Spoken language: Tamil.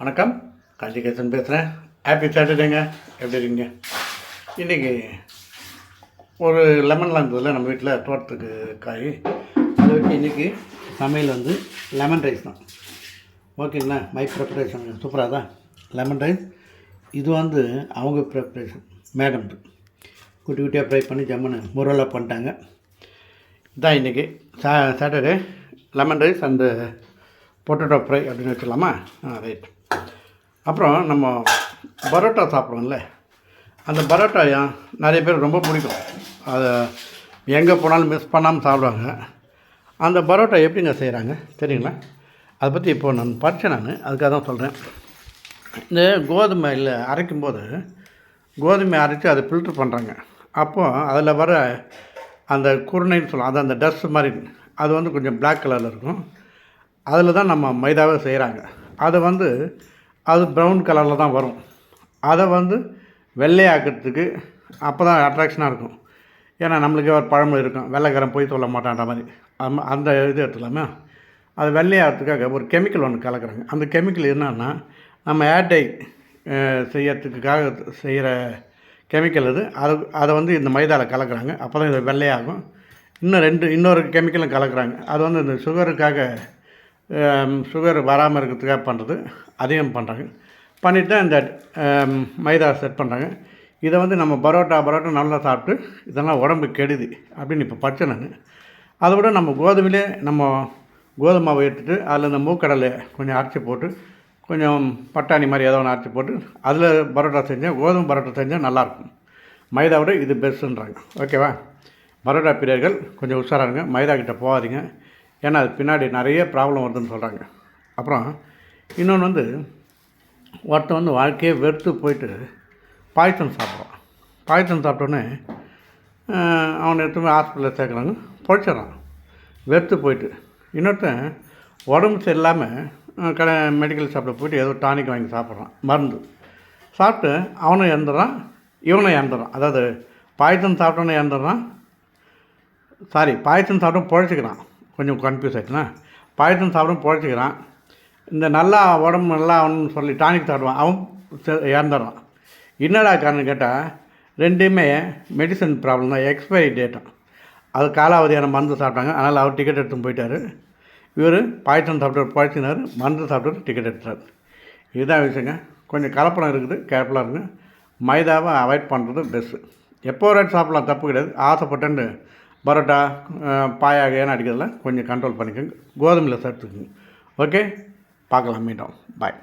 வணக்கம். காஞ்சிகேசன் பேசுகிறேன் ஹாப்பி சாட்டர்டேங்க எப்படி இருக்கீங்க? இன்றைக்கி ஒரு லெமன்லாம் இருந்ததில்ல நம்ம வீட்டில் தோட்டத்துக்கு காய். அதை வச்சு இன்றைக்கி சமையல் வந்து லெமன் ரைஸ் தான். ஓகேங்களா? மை ப்ரிப்பரேஷன் சூப்பராக தான்? லெமன் ரைஸ் இது வந்து அவங்க ப்ரிப்பரேஷன் மேடம்து குட்டி குட்டியாக ஃப்ரை பண்ணி ஜம்முன்னு முரலாக பண்ணிட்டாங்க. இதான் இன்றைக்கி சா Saturday lemon rice and potato fry அப்படின்னு வச்சுக்கலாமா ஆ ரைட் அப்புறம் நம்ம பரோட்டா சாப்பிடுவோம்ல. அந்த பரோட்டா நிறைய பேர் ரொம்ப பிடிக்கும். அதை எங்கே போனாலும் மிஸ் பண்ணாமல் சாப்பிடுவாங்க. அந்த பரோட்டா எப்படிங்க செய்கிறாங்க? தெரியுங்களா? அதை பற்றி இப்போது நான் படித்தேன் நான். அதுக்காக தான் சொல்கிறேன். இந்த கோதுமையில் அரைக்கும்போது கோதுமை அரைச்சி அதை ஃபில்ட்ரு பண்ணுறாங்க. அப்போது அதில் வர அந்த குருணைன்னு சொல்லலாம் அது அந்த டஸ்ட் மாதிரி. அது வந்து கொஞ்சம் பிளாக் கலரில் இருக்கும். அதில் தான் நம்ம மைதாவை செய்கிறாங்க. அதை வந்து அது ப்ரௌன் கலரில் தான் வரும். அதை வந்து வெள்ளையாக்கிறதுக்கு அப்போ தான் அட்ராக்ஷனாக இருக்கும். ஏன்னா நம்மளுக்கே ஒரு பழமொழி இருக்கும் வெள்ளைக்காரன் போய் சொல்ல மாட்டான்ற மாதிரி. அது அந்த இது எடுத்துக்கலாமே? அது வெள்ளையாகிறதுக்காக ஒரு கெமிக்கல் ஒன்று கலக்குறாங்க. அந்த கெமிக்கல் என்னன்னா நம்ம ஏர்டை செய்யறதுக்காக செய்கிற கெமிக்கல் இது அது அதை வந்து இந்த மைதாவில் கலக்குறாங்க. அப்போ தான் இது வெள்ளையாகும். இன்னும் ரெண்டு இன்னொரு கெமிக்கலும் கலக்குறாங்க. அது வந்து இந்த சுகருக்காக சுகர் வராமல் இருக்கிறதுக்காக பண்ணுறது அதையும் பண்ணுறாங்க பண்ணிவிட்டு இந்த மைதா செட் பண்ணுறாங்க இதை வந்து நம்ம பரோட்டா பரோட்டா நல்லா சாப்பிட்டு இதெல்லாம் உடம்பு கெடுதி அப்படின்னு இப்போ படித்தேன் நான் அதை விட நம்ம கோதுமையிலே நம்ம கோதுமை மாவை எடுத்துட்டு அதில் இந்த மூக்கடலை கொஞ்சம் அரைச்சி போட்டு கொஞ்சம் பட்டாணி மாதிரி ஏதோ ஒன்று அரைச்சி போட்டு அதில் பரோட்டா செஞ்சால் கோதுமை பரோட்டா செஞ்சால் நல்லாயிருக்கும் மைதா விட இது பெஸ்ட்டுன்றாங்க ஓகேவா பரோட்டா பிரியர்கள் கொஞ்சம் உஷாராக இருங்க. மைதா கிட்டே போகாதீங்க. ஏன்னா அது பின்னாடி நிறைய ப்ராப்ளம் வருதுன்னு சொல்கிறாங்க அப்புறம் இன்னொன்று வந்து ஒருத்தன் வந்து வாழ்க்கையே வெறுத்து போயிட்டு பாய்ச்சன் சாப்பிட்றான். பாய்ச்சன் சாப்பிட்டோன்னே அவனை எடுத்து போய் ஹாஸ்பிட்டலில் சேர்க்குறாங்க பொழைச்சிட்றான். வெறுத்து போயிட்டு. இன்னொருத்தன் உடம்பு சரியில்லாமல் கடை மெடிக்கல் ஷாப்பில் போயிட்டு ஏதோ டானிக் வாங்கி சாப்பிட்றான். மருந்து. சாப்பிட்டு அவனும் இறந்துடுறான் இவனும் இறந்துடுறான். அதாவது பாய்ச்சன் சாப்பிட்டவனும் இறந்துடுறான். சாரி பாயசம் சாப்பிட்டோம் பொழைச்சிக்கிறான். கொஞ்சம் கன்ஃபியூஸ் ஆகிட்டுனா பாயசம் சாப்பிடும் பொழைச்சிக்கிறான். இந்த நல்லா உடம்பு நல்லா அவனு சொல்லி டானிக் சாப்பிடுவான். அவன் இறந்துடுறான். என்னடா காரணம் கேட்டால் ரெண்டுமே மெடிசன் ப்ராப்ளம் தான். எக்ஸ்பைரி டேட்டும் அது காலாவதியான மருந்து சாப்பிட்டாங்க. அதனால் அவர் டிக்கெட் எடுத்துன்னு போயிட்டார். இவர் பாயசம் சாப்பிட்டு பழச்சினார் மருந்து சாப்பிட்டு டிக்கெட் எடுத்துறாரு இதுதான் விஷயங்க. கொஞ்சம் கலப்படம் இருக்குது. கேர்ஃபுல்லாக இருங்க. மைதாவை அவாய்ட் பண்ணுறது பெஸ்ட்டு எப்போ ரேட் சாப்பிட்லாம். தப்பு கிடையாது. ஆசைப்பட்டேன்னு பரோட்டா பாயாக ஏன்னு அடிக்கிறதுல கொஞ்சம் கண்ட்ரோல் பண்ணிக்கோங்க. கோதுமையில் சேர்த்துக்குங்க. ஓகே பார்க்கலாம் மீண்டும். பாய்